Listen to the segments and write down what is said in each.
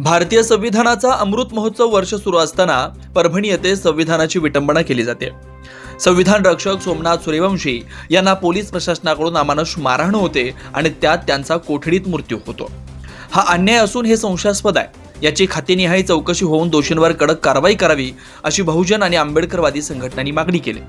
भारतीय संविधानाचा अमृत महोत्सव वर्ष सुरू असताना परभणी येथे संविधानाची विटंबना केली जाते. संविधान रक्षक सोमनाथ सूर्यवंशी यांना पोलीस प्रशासनाकडून अमानुष मारहाण होते आणि त्यात त्यांचा कोठडीत मृत्यू होतो. हा अन्याय असून हे संशयास्पद आहे. याची खातेनिहाय चौकशी होऊन दोषींवर कडक कारवाई करावी अशी बहुजन आणि आंबेडकरवादी संघटनांनी मागणी केली.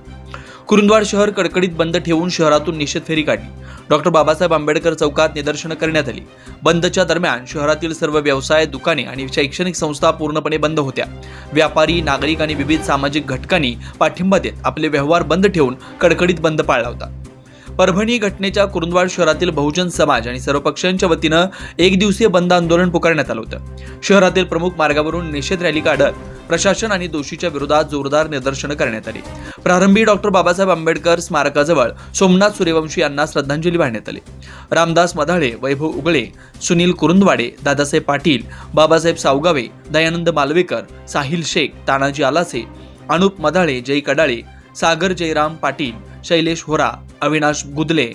कुरुंदवाड शहर कडकडीत बंद ठेवून शहरातून निषेध फेरी काढली. डॉक्टर बाबासाहेब आंबेडकर चौकात निदर्शनं करण्यात आली. बंदच्या दरम्यान शहरातील सर्व व्यवसाय दुकाने आणि शैक्षणिक संस्था पूर्णपणे बंद होत्या. व्यापारी नागरिक आणि विविध सामाजिक घटकांनी पाठिंबा देत आपले व्यवहार बंद ठेवून कडकडीत बंद पाळला होता. परभणी घटनेच्या कुरुंदवाड शहरातील बहुजन समाज आणि सर्व पक्षांच्या वतीनं एक दिवसीय बंद आंदोलन पुकारण्यात आलं होतं. शहरातील प्रमुख मार्गावरून निषेध रॅली काढत प्रशासन आणि दोषीच्या विरोधात जोरदार निदर्शनं करण्यात आली. प्रारंभी डॉक्टर बाबासाहेब आंबेडकर स्मारकाजवळ सोमनाथ सूर्यवंशी यांना श्रद्धांजली वाहण्यात आली. रामदास मधाळे वैभव उगळे सुनील कुरुंदवाडे दादासाहेब पाटील बाबासाहेब सावगावे दयानंद मालवेकर साहिल शेख तानाजी आलासे अनुप मधाळे जय कडाळे सागर जयराम पाटील शैलेश होरा अविनाश गुदले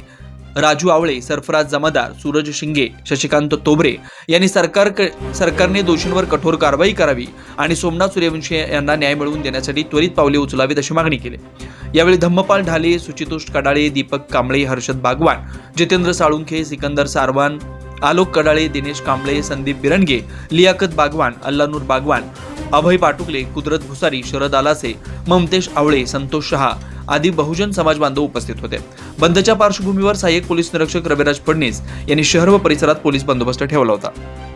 राजू आवळे सरफराज जमादार सूरज शिंगे शशिकांत तोबरे यांनी सरकार सरकारने दोषींवर कठोर कारवाई करावी आणि सोमनाथ सूर्यवंशी यांना न्याय मिळवून देण्यासाठी त्वरित पावले उचलावीत अशी मागणी केली. यावेळी धम्मपाल ढाले सुचितोष कडाळे दीपक कांबळे हर्षद बागवान जितेंद्र साळुंखे सिकंदर सारवान आलोक कडाळे दिनेश कांबळे संदीप बिरणगे लियाकत बागवान अल्लानूर बागवान अभय पाटुकले कुदरत भुसारी शरद आलासे ममतेश आवळे संतोष शहा आदी बहुजन समाज बांधव उपस्थित होते. बंदच्या पार्श्वभूमीवर सहाय्यक पोलीस निरीक्षक रविराज फडणीस यांनी शहर व परिसरात पोलीस बंदोबस्त ठेवला होता.